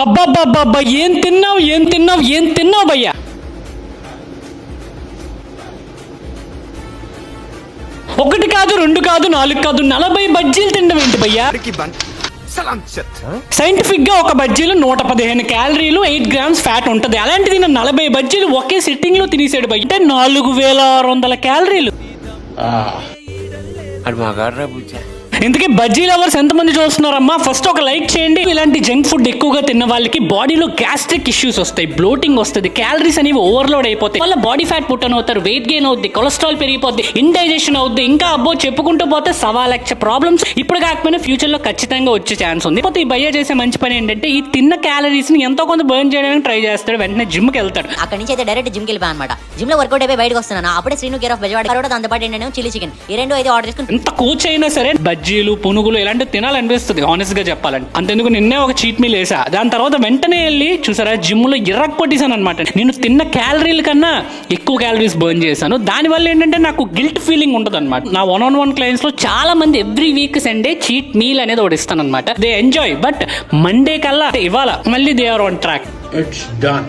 అబ్బాబ్బాబ్బా ఏం తిన్నావు ఏం తిన్నావు ఏం తిన్నావు భయ్యా? ఒకటి కాదు రెండు కాదు నాలుగు కాదు నలభై బజ్జీలు తినడం ఏంటి భయ్యా? సైంటిఫిక్గా ఒక బజ్జీలు నూట పదిహేను క్యాలరీలు ఎయిట్ గ్రామ్స్ ఫ్యాట్ ఉంటది. అలాంటిది నేను నలభై బజ్జీలు ఒకే సిట్టింగ్లో తినేసాడు భయ్య. అంటే నాలుగు వేల ఆరు వందల క్యాలరీలు. బుజ్జా ఇందుకే బజ్జీ లవర్స్ ఎంతమంది చూస్తున్నారమ్మా? ఫస్ట్ ఒక లైక్ చేయండి. ఇలాంటి జంక్ ఫుడ్ ఎక్కువగా తిన్న వాళ్ళకి బాడీలో గ్యాస్ట్రిక్ ఇష్యూస్ వస్తాయి బ్లోటింగ్ వస్తుంది క్యాలరీస్ అనేవి ఓవర్లోడ్ అయిపోతాయి. వాళ్ళ బాడీ ఫ్యాట్ పుట్టన్ అవుతారు వెయిట్ గెయిన్ అవుద్ది కొలెస్ట్రాల్ పెరిగిపోద్ది ఇండైజెషన్ అవుద్ది. ఇంకా అబ్బో చెప్పుకుంటూ పోతే సవా లక్ష ప్రాబ్లమ్స్ ఇప్పుడు కాకపోయినా ఫ్యూచర్లో ఖచ్చితంగా వచ్చే ఛాన్స్ ఉంది. పోతే ఈ భయ్య చేసే మంచి పని ఏంటంటే ఈ తిన్న క్యాలరీస్ని ఎంతో కొంత బర్న్ చేయడానికి ట్రై చేస్తాడు. వెంటనే జిమ్కి వెళ్తాడు. అక్కడి నుంచి అయితే డైరెక్ట్ జిమ్కి వెళ్ళిపోయాను అనమాట జిమ్లో వర్కౌట్ అయిపోయి బయటకు వస్తున్నాను. అప్పుడే శ్రీను కేర్ ఆఫ్ బెజవాడ దాంతో పాటు ఏంటంటే చిల్లీ చికెన్. ఈ రెండు అయితే ఆర్డర్ చేసుకుని ఎంత కోచ్ అయినా సరే బజ్జీలు పునుగులు ఇలాంటివి తినాలనిపిస్తుంది ఆనెస్ట్గా చెప్పాలంటే. అంతెందుకు నిన్నే ఒక చీట్ మీల్ వేసా దాని తర్వాత వెంటనే వెళ్ళి చూసారా జిమ్లో ఇర్రక్ కొట్టేశాను అనమాట నేను తిన్న క్యాలరీల కన్నా ఎక్కువ క్యాలరీస్ బర్న్ చేశాను. దానివల్ల ఏంటంటే నాకు గిల్ట్ ఫీలింగ్ ఉంటుంది అనమాట నా వన్ ఆన్ వన్ క్లయింట్స్లో చాలా మంది every week Sunday cheat meal అనేది ఒకటి ఇస్తాను అనమాట దే ఎంజాయ్ బట్ మండే కల్లా ఇవాళ మళ్ళీ they are on track it's done